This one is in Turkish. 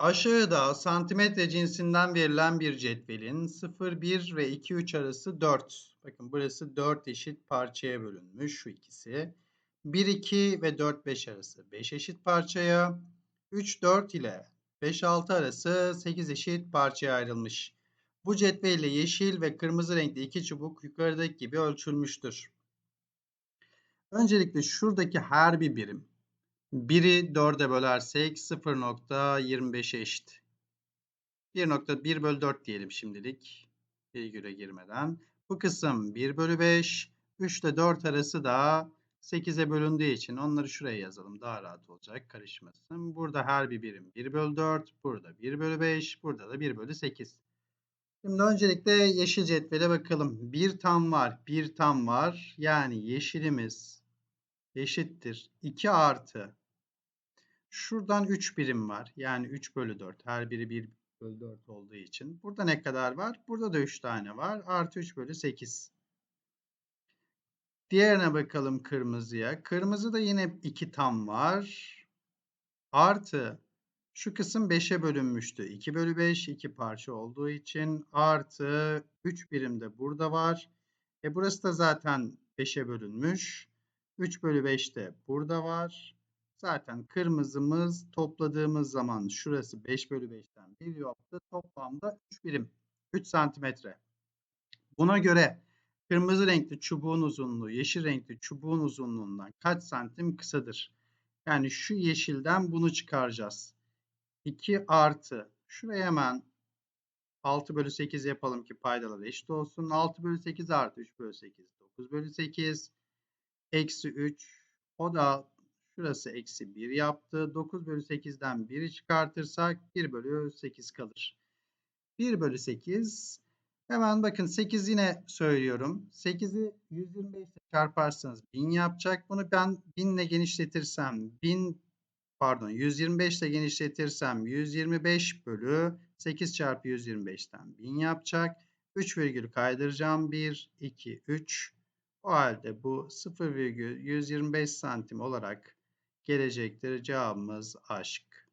Aşağıda santimetre cinsinden verilen bir cetvelin 0, 1 ve 2, 3 arası 4. Bakın burası 4 eşit parçaya bölünmüş şu ikisi. 1, 2 ve 4, 5 arası 5 eşit parçaya. 3, 4 ile 5, 6 arası 8 eşit parçaya ayrılmış. Bu cetvelle yeşil ve kırmızı renkli iki çubuk yukarıdaki gibi ölçülmüştür. Öncelikle şuradaki her bir birim 1'i 4'e bölersek 0.25'e eşit. 1.1 bölü 4 diyelim şimdilik. Virgüle girmeden. Bu kısım 1 bölü 5. 3 ile 4 arası da 8'e bölündüğü için onları şuraya yazalım. Daha rahat olacak karışmasın. Burada her bir birim 1 bölü 4. Burada 1 bölü 5. Burada da 1 bölü 8. Şimdi öncelikle yeşil cetvele bakalım. 1 tam var. 1 tam var. Yani yeşilimiz eşittir. 2 artı Şuradan 3 birim var. Yani 3 bölü 4. Her biri 1 bölü 4 olduğu için. Burada ne kadar var? Burada da 3 tane var. Artı 3 bölü 8. Diğerine bakalım kırmızıya. Kırmızı da yine 2 tam var. Artı şu kısım 5'e bölünmüştü. 2 bölü 5 2 parça olduğu için artı 3 birim de burada var. E burası da zaten 5'e bölünmüş. 3 bölü 5 de burada var. Zaten kırmızımız topladığımız zaman şurası 5 bölü 5'ten 1 yaptı. Toplamda 3 birim. 3 santimetre. Buna göre kırmızı renkli çubuğun uzunluğu yeşil renkli çubuğun uzunluğundan kaç santim kısadır? Yani şu yeşilden bunu çıkaracağız. 2 artı. Şuraya hemen 6 bölü 8 yapalım ki paydalar eşit olsun. 6 bölü 8 artı 3 bölü 8. 9 bölü 8. Eksi 3. O da Şurası eksi 1 yaptı. 9 bölü 8'den 1'i çıkartırsak 1 bölü 8 kalır. 1 bölü 8. Hemen bakın 8 yine söylüyorum. 8'i 125 ile çarparsanız 1000 yapacak. Bunu ben 1000 ile genişletirsem 1000 pardon 125 ile genişletirsem 125 bölü 8 çarpı 125'ten 1000 yapacak. 3 virgül kaydıracağım. 1, 2, 3. O halde bu 0,125 santim olarak gelecektir. Cevabımız aşk.